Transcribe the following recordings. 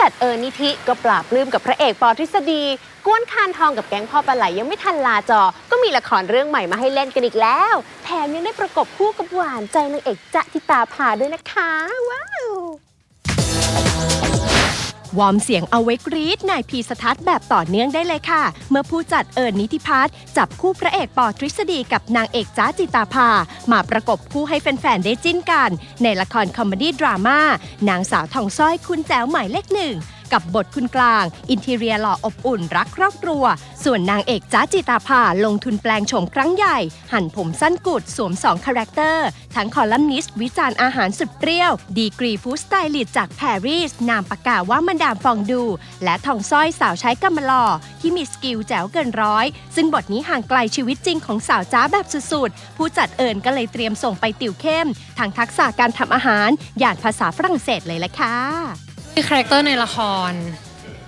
จัดเออนิธิก็ปราบปลื้มกับพระเอกปอทฤษฎีกวนคานทองกับแก๊งพ่อปลาไหลยังไม่ทันลาจอ ก็มีละครเรื่องใหม่มาให้เล่นกันอีกแล้ว แถมยังได้ประกบคู่กับหวานใจนางเอกจะทิตาภาด้วยนะคะ ว้าว วอร์มเสียงเอาไว้กรี๊ดนายพีสทัศน์แบบต่อเนื่องได้เลยค่ะ เมื่อผู้จัดเอิญนิติพัฒน์จับคู่พระเอกปอทฤษฎีกับนางเอกจ้าจิตาภา มาประกบคู่ให้แฟนๆ ได้จิ้นกัน ในละครคอมเมดี้ดราม่านางสาวทองสร้อยคุณแจ๋วหมายเลขหนึ่ง กับบทคุณกลาง อินทีเรียหล่ออบอุ่นรักครอบครัว ส่วนนางเอกจ้าจิตาภาลงทุนแปลงโฉมครั้งใหญ่ หั่นผมสั้นกุดสวมสองคาแรคเตอร์ ทั้งคอลัมนิสต์วิจารณ์อาหารสุดเปรี้ยว ดีกรีฟู้ดสไตลิสต์จากแพรรีส นามปากกาว่ามันดามฟองดู และทองสร้อยสาวใช้กำมะลอ ที่มีสกิลแจ๋วเกินร้อย ซึ่งบทนี้ห่างไกลชีวิตจริงของสาวจ้าแบบสุดๆ ผู้จัดเอิญก็เลยเตรียมส่งไปติวเข้มทางทักษะการทำอาหาร อย่างภาษาฝรั่งเศสเลยละค่ะ คือคาแรคเตอร์ในละคร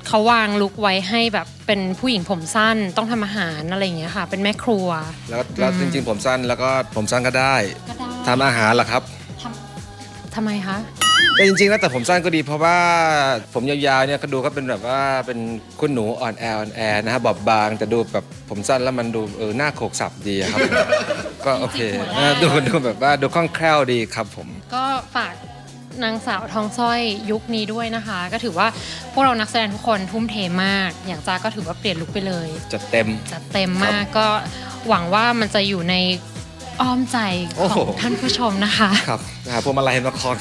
เขาวางลุกไว้ให้แบบเป็นผู้หญิงผมสั้นต้องทำอาหารอะไรอย่างเงี้ยค่ะ เป็นแม่ครัว แล้วแล้วอืมจริง ๆ ผมสั้นแล้วก็ผมสั้นก็ได้ก็ได้ ทำอาหารเหรอครับทำไมคะ แต่จริงๆแล้วแต่ผมสั้นก็ดี เพราะว่าผมยาวๆเนี่ยก็ดูก็เป็นแบบว่าเป็นคุณหนูอ่อนแออ่อนแอนะฮะบอบบางแต่ดูแบบผมสั้นแล้วมันดูเออหน้าโขกสับดีอะครับ ก็โอเคเออดูดูแบบว่าดูคล่องแคล่วดีครับผม ก็ฝาก นางสาวทองสร้อยยุคนี้ด้วยนะคะ ก็ถือว่าพวกเรานักแสดงทุกคนทุ่มเทมาก อย่างจ้าก็ถือว่าเปลี่ยนลุคไปเลยจัดเต็ม จัดเต็มมากก็หวังว่ามันจะอยู่ในอ้อมใจโอ้ขโห องท่านผู้ชมนะคะ ครับนะฮะพวงมาลัยมาคล้อง